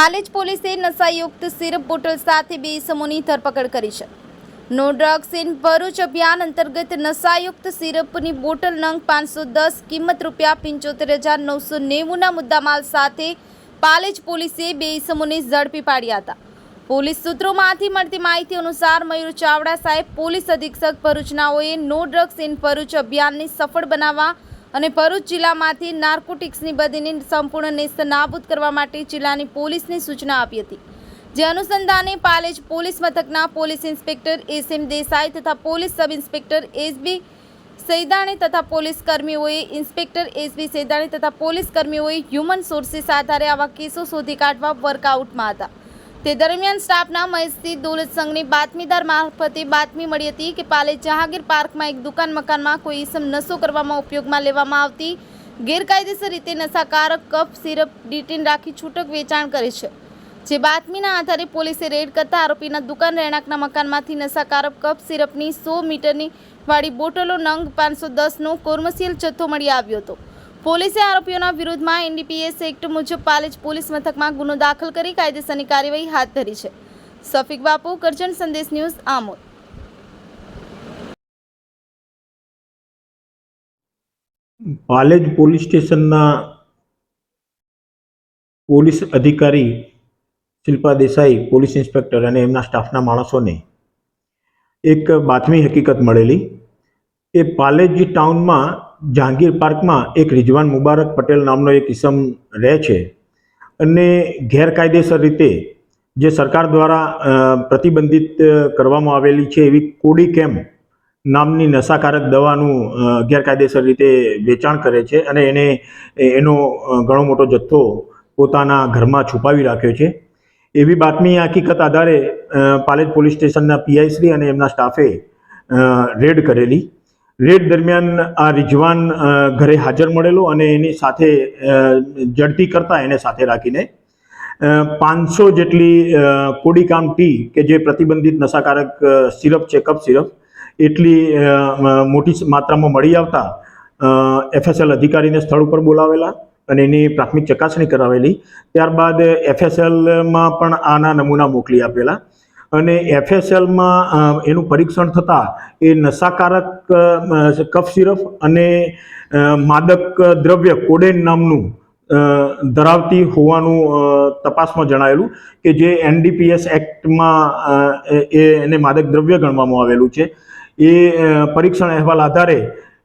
પાલેજ પોલીસે નશાયુક્ત syrup bottle સાથે બે ઇસમોની ધરપકડ કરી છે. નો ડ્રગ્સ ઇન ભરૂચ અભિયાન અંતર્ગત નશાયુક્ત સિરપની બોટલ નંગ પાંચસો દસ, કિંમત રૂપિયા પંચોતેર હજાર નવસો નેવુંના મુદ્દામાલ સાથે પાલેજ પોલીસે બે ઇસમોને ઝડપી પાડ્યા હતા. પોલીસ સૂત્રોમાંથી મળતી માહિતી અનુસાર મયુર ચાવડા સાહેબ પોલીસ અધિક્ષક ભરૂચનાઓએ નો ડ્રગ્સ ઇન ભરૂચ અભિયાનને સફળ બનાવવા અને ભરૂચ જિલ્લામાંથી નાર્કોટિક્સની બદીની સંપૂર્ણ નેસ્ત નાબૂદ કરવા માટે જિલ્લાની પોલીસને સૂચના આપી હતી. જે અનુસંધાને પાલેજ પોલીસ મથકના police inspector S M Desai તથા police sub inspector S B Saidani તથા પોલીસ કર્મીઓએ ઇન્સ્પેક્ટર એસબી સૈદાણી તથા પોલીસ કર્મીઓએ હ્યુમન સોર્સિસ આધારે આવા કેસો શોધી કાઢવા વર્કઆઉટમાં હતા. તે દરમિયાન સ્ટાફના મહેશથી દોલત સંઘની બાતમીદાર મારફતે બાતમી મળી હતી કે પાલે જહાંગીર પાર્કમાં એક દુકાન મકાનમાં કોઈ ઇસમ નશો કરવામાં ઉપયોગમાં લેવામાં આવતી ગેરકાયદેસર રીતે નશાકારક કફ, સિરપ, ડિટેન રાખી છૂટક વેચાણ કરે છે. જે બાતમીના આધારે પોલીસે રેડ કરતા આરોપીના દુકાન રહેણાંકના મકાનમાંથી નશાકારક કફ, સિરપની સો મીટરની વાળી બોટલો નંગ પાંચસો દસનો કોર્મસિયલ જથ્થો મળી આવ્યો હતો. પોલીસે આરોપીઓના વિરુદ્ધમાં એનડીપીએસ એક્ટ મુજબ પાલેજ પોલીસ મથકમાં ગુનો દાખલ કરી કાયદેસરની કાર્યવાહી હાથ ધરી છે. સફિક બાપુ, કરજણ સંદેશ ન્યૂઝ, આમોદ. પાલેજ પોલીસ સ્ટેશનના પોલીસ અધિકારી શિલ્પા દેસાઈ, પોલીસ ઇન્સ્પેક્ટર અને એમના સ્ટાફના માણસોને એક બાતમી હકીકત મળેલી. કે પાલેજ ટાઉનમાં જહાંગીર પાર્કમાં એક રિજવાન મુબારક પટેલ નામનો એક ઇસમ રહે છે અને ગેરકાયદેસર રીતે જે સરકાર દ્વારા પ્રતિબંધિત કરવામાં આવેલી છે એવી કોડી કેમ્પ નામની નશાકારક દવાનું ગેરકાયદેસર રીતે વેચાણ કરે છે અને એને, એનો ઘણો મોટો જથ્થો પોતાના ઘરમાં છુપાવી રાખ્યો છે. એવી બાતમી હકીકત આધારે પાલેજ પોલીસ સ્ટેશનના પીઆઈશ્રી અને એમના સ્ટાફે રેડ કરેલી. રેડ દરમિયાન આ રિજવાન ઘરે હાજર મળેલો અને એની સાથે જડતી કરતા એને સાથે રાખીને પાંચસો જેટલી કોડીકામ ટી કે જે પ્રતિબંધિત નશાકારક સિરપ છે કપ સિરપ, એટલી મોટી માત્રામાં મળી આવતા એફએસએલ અધિકારીને સ્થળ ઉપર બોલાવેલા અને એની પ્રાથમિક ચકાસણી કરાવેલી. ત્યારબાદ એફએસએલમાં પણ આના નમૂના મોકલી આપેલા. અને એફએસએલમાં એનું પરીક્ષણ થતાં એ નશાકારક કફ સિરપ અને માદક દ્રવ્ય કોડેન નામનું ધરાવતી હોવાનું તપાસમાં જણાયેલું કે જે એનડીપીએસ એક્ટમાં એને માદક દ્રવ્ય ગણવામાં આવેલું છે. એ પરીક્ષણ અહેવાલ આધારે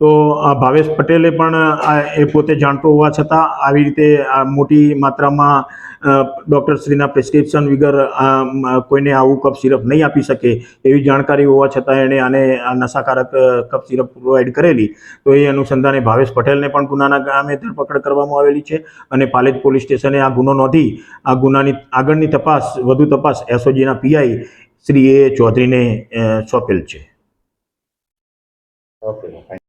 તો ભાવેશ પટેલે પણ એ પોતે જાણતો હોવા છતાં આવી રીતે મોટી માત્રામાં ડૉક્ટરશ્રીના પ્રિસ્ક્રિપ્શન વગર કોઈને આવું કપ સિરપ નહીં આપી શકે એવી જાણકારી હોવા છતાં એણે આને નશાકારક કપ સિરપ પ્રોવાઈડ કરેલી. તો એ અનુસંધાને ભાવેશ પટેલને પણ ગુનાના ગામે ધરપકડ કરવામાં આવેલી છે અને પાલેજ પોલીસ સ્ટેશને આ ગુનો નોંધી, આ ગુનાની આગળની તપાસ, વધુ તપાસ એસઓજીના પીઆઈ શ્રી એ ચૌધરીને સોંપેલ છે. ઓકે